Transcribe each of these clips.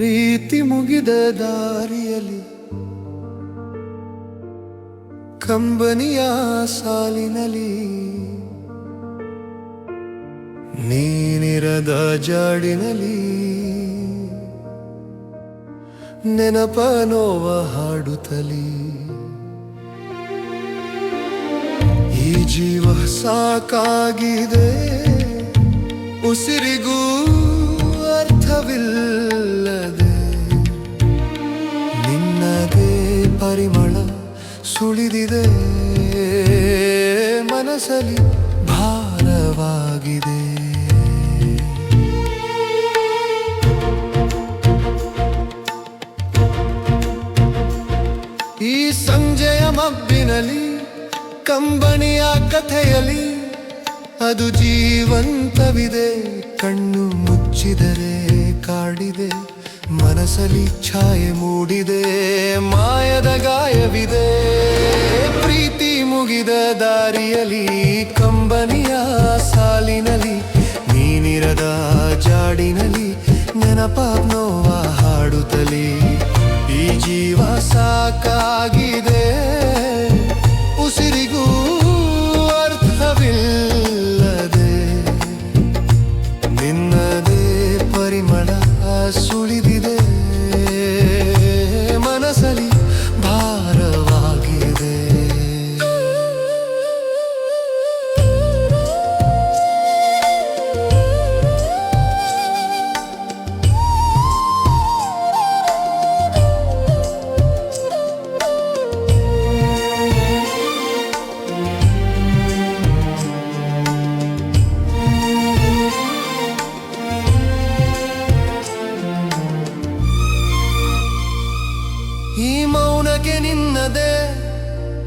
ಪ್ರೀತಿ ಮುಗಿದ ದಾರಿಯಲ್ಲಿ ಕಂಬನಿಯ ಸಾಲಿನಲ್ಲಿ ನೀನಿರದ ಜಾಡಿನಲ್ಲಿ ನೆನಪ ನೋವ ಹಾಡುತ್ತಲಿ. ಈ ಜೀವ ಸಾಕಾಗಿದೆ ಉಸಿರಿಗೂ ಸುಳಿದಿದೆ. ಮನಸ್ಸಲ್ಲಿ ಭಾರವಾಗಿದೆ. ಈ ಸಂಜೆಯ ಮಬ್ಬಿನಲ್ಲಿ ಕಂಬಣಿಯ ಕಥೆಯಲ್ಲಿ ಅದು ಜೀವಂತವಿದೆ ಕಣ್ಣು ಮುಚ್ಚಿದರೆ ಕಾಡಿದೆ, ಮನಸ್ಸಲ್ಲಿ ಛಾಯೆ ಮೂಡಿದೆ, ಮಾಯದ ಗಾಯವಿದೆ. ಪ್ರೀತಿ ಮುಗಿದ ದಾರಿಯಲ್ಲಿ, ಕಂಬನಿಯ ಸಾಲಿನಲ್ಲಿ, ನೀನಿರದ ಜಾಡಿನಲ್ಲಿ ನೆನಪ ನೋವ ಹಾಡುತ್ತಲೇ. ಈ ಜೀವ ಸಾಕಾಗಿದೆ ಸುಳಿದಿದೆ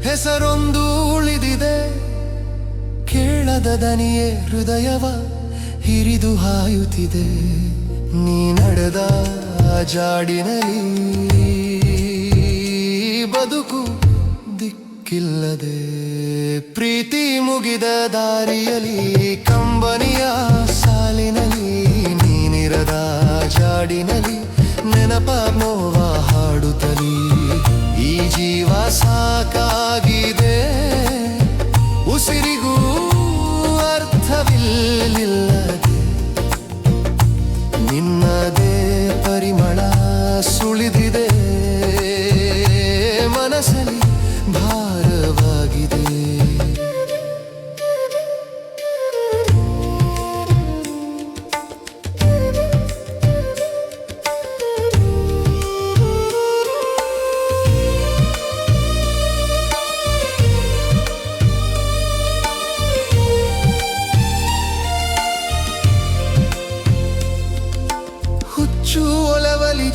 ಹೆಸರೊಂದು ಉಳಿದಿದೆ. ಕೇಳದ ದನಿಯೇ ಹೃದಯವ ಹಿರಿದು ಹಾಯುತ್ತಿದೆ. ನೀ ನಡೆದ ಜಾಡಿನಲ್ಲಿ ಬದುಕು ದಿಕ್ಕಿಲ್ಲದೆ. ಪ್ರೀತಿ ಮುಗಿದ ದಾರಿಯಲ್ಲಿ ಜೀವ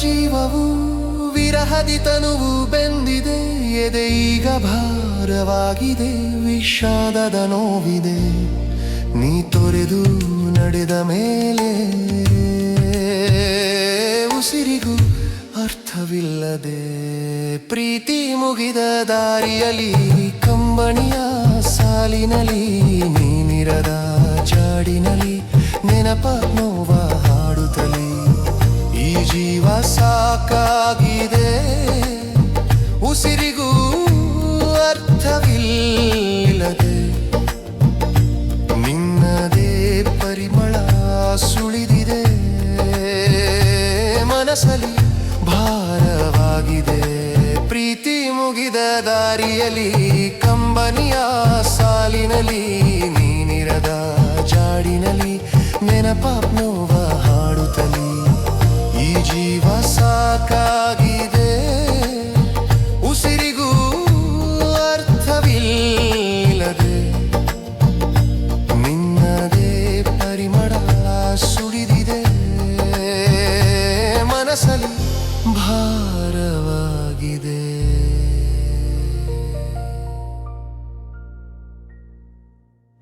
ಜೀವವು ವಿರಹದಿ ತನುವು ಬೆಂದಿದೆ, ಎದೆ ಈಗ ಭಾರವಾಗಿದೆ, ವಿಷಾದದ ನೋವಿದೆ. ನೀ ತೊರೆದು ನಡೆದ ಮೇಲೆ ಉಸಿರಿಗೂ ಅರ್ಥವಿಲ್ಲದೆ ಪ್ರೀತಿ ಮುಗಿದ ದಾರಿಯಲ್ಲಿ ಕಂಬಣಿಯ ಸಾಲಿನಲ್ಲಿ ನೀನಿರದ ಜಾಡಿನಲ್ಲಿ ನೆನಪ ನೋವ ಹಾಡುತ್ತಲೇ ಜೀವ ಸಾಕಾಗಿದೆ. ಉಸಿರಿಗೂ ಅರ್ಥವಿಲ್ಲದೆ. ನಿನ್ನದೇ ಪರಿಮಳ ಸುಳಿದಿದೆ. ಮನಸ್ಸಲ್ಲಿ ಭಾರವಾಗಿದೆ. ಪ್ರೀತಿ ಮುಗಿದ ದಾರಿಯಲ್ಲಿ ಕಂಬನಿಯ ಸಾಲಿನಲ್ಲಿ ನೀನಿರದ ಸಾಕಾಗಿದೆ ಉಸಿರಿಗೂ ಅರ್ಥವಿಲ್ಲದೆ ನಿನ್ನದೇ ಪರಿಮಳ ಸುಳಿದಿದೆ. ಮನಸ್ಸಲ್ಲಿ ಭಾ